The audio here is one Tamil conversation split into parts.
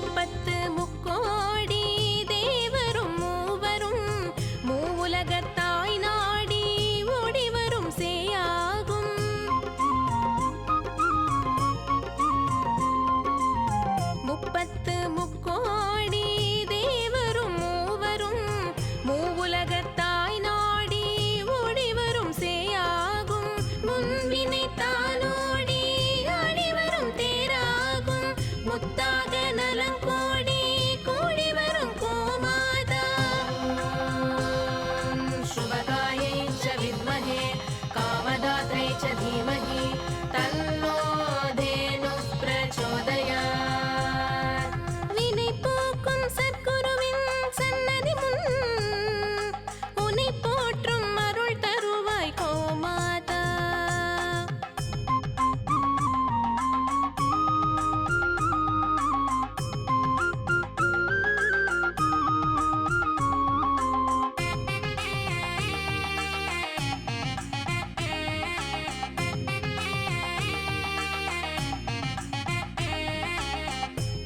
മുപ്പത്ത്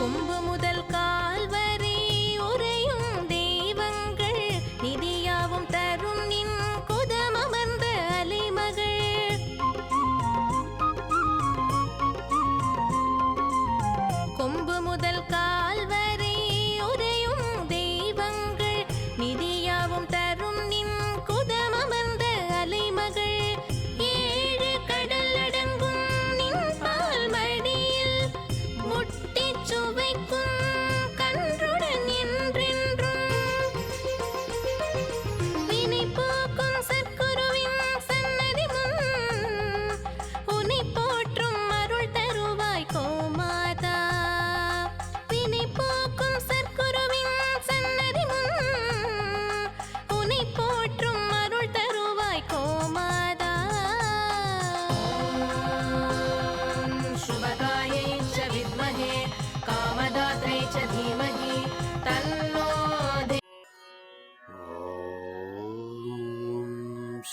கொம்பு முதல் கா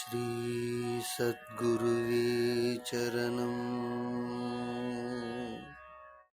श्रीसद्गुरुवे चरणम्